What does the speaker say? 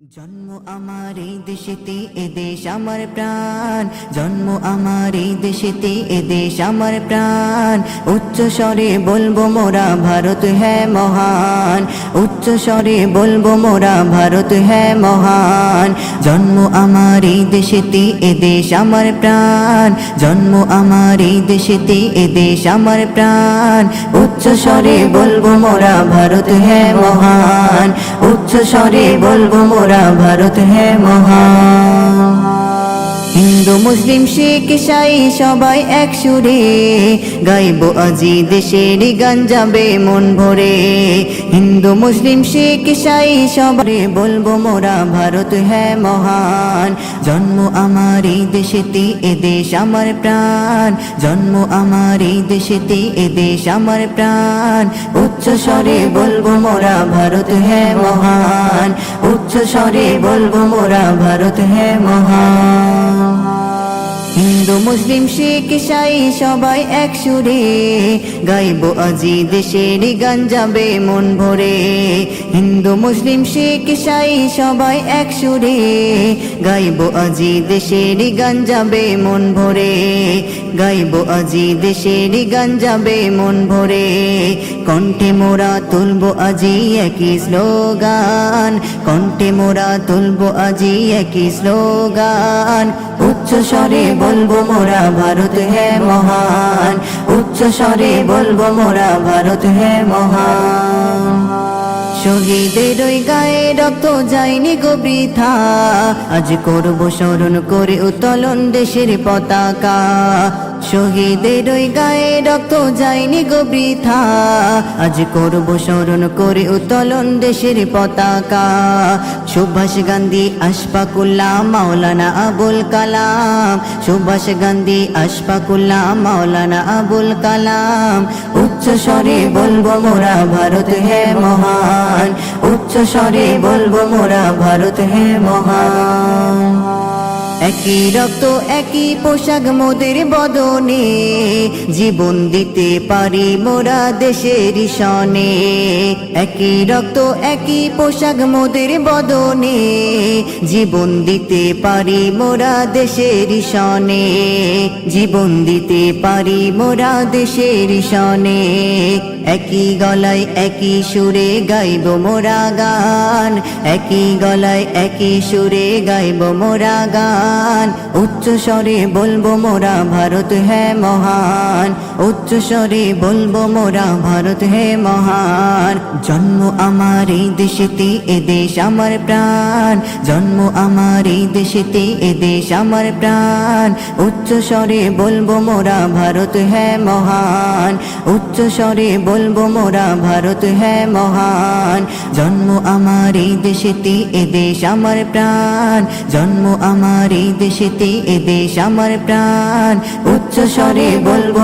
জন্ম আমার এই দেশেতে, এ দেশ আমার প্রাণ। জন্ম আমার এই দেশেতে, এ দেশ আমার প্রাণ। উচ্চ স্বরে বলব মোরা ভারত হ্যাঁ মহান। উচ্চ স্বরে বলব মোরা ভারত হ্যাঁ মহান। জন্ম আমার এই দেশেতে, এ দেশ আমার প্রাণ। জন্ম আমার এই দেশেতে, এ দেশ আমার প্রাণ। উচ্চ স্বরে বলব মোরা ভারত হ্যাঁ মহান। উচ্চ স্বরে বলব মোরা ভারত হ্যাঁ মহান। হিন্দু, মুসলিম, শিখ, ইসাই সবাই এক সুরে গাইব আজি দেশের গান যাবে মন ভরে। হিন্দু, মুসলিম, শিখ, ইসাই সবাই বলব মোরা ভারত হ্যাঁ মহান। জন্ম আমার এই দেশেতে এ দেশ আমার প্রাণ। জন্ম আমার এই দেশেতে এ দেশ আমার প্রাণ। উচ্চ স্বরে বলব মোরা ভারত হ্যাঁ মহান। উচ্চ স্বরে বলব মোরা ভারত হে মহান। হিন্দু, মুসলিম, শিখ, ইসাই সবাই এক সুরে গাইব আজি দেশের গান যাবে মন ভরে। হিন্দু, মুসলিম, শিখ, ইসাই সবাই এক সুরে গাইব আজি দেশের গান যাবে মন ভরে। গাইব আজি দেশের গান যাবে মন ভরে। কণ্ঠে মোরা তুলবো আজি একই স্লোগান। কণ্ঠে মোরা তুলবো আজি একই স্লোগান। উচ্চ স্বরে বলব মোরা, ভারত হে মহান। উচ্চ স্বরে বলব মোরা, ভারত হে মহান। শহীদের ওই গায়ে রক্ত যায়নি গো বৃথা। আজ করব স্মরণ করে উত্তোলন দেশের পতাকা। শহীদের ওই গায়ে রক্ত যায়নি গো বৃথা। আজ করব স্মরণ করে উত্তোলন দেশের পতাকা। সুভাষ গান্ধী, আশফাকুল্লাহ, মাওলানা আবুল কালাম। সুভাষ গান্ধী, আশফাকুল্লাহ, মাওলানা আবুল কালাম। উচ্চ স্বরে বলব মোরা ভারত হ্যাঁ মহান। উচ্চ স্বরে বলব মোরা ভারত হ্যাঁ মহান। একই রক্ত, একই পোশাক মোদের বদনে। জীবন দিতে পারি মোরা দেশের সনে একই রক্ত, একই পোশাক মোদের বদনে। জীবন দিতে পারি মোরা দেশের সনে জীবন দিতে পারি মোরা দেশের সনে একই গলায় একই সুরে গাইব মোরা গান। একই গলায় একই সুরে গাইব মোরা গান। উচ্চ স্বরে বলব মোরা ভারত হ্যাঁ মহান। উচ্চ স্বরে বলব মোরা ভারত হে মহান। জন্ম আমার এই দেশেতে, এ দেশ আমার প্রাণ। জন্ম আমার এই দেশেতে, এ দেশ আমার প্রাণ। উচ্চ স্বরে বলব মোরা ভারত হ্যাঁ মহান। উচ্চ স্বরে বলব, মোরা ভারত হ্যাঁ মহান। জন্ম আমার এই দেশেতে, এ দেশ আমার প্রাণ। জন্ম আমার এই দেশেতে, এ দেশ আমার প্রাণ। উচ্চ স্বরে বলব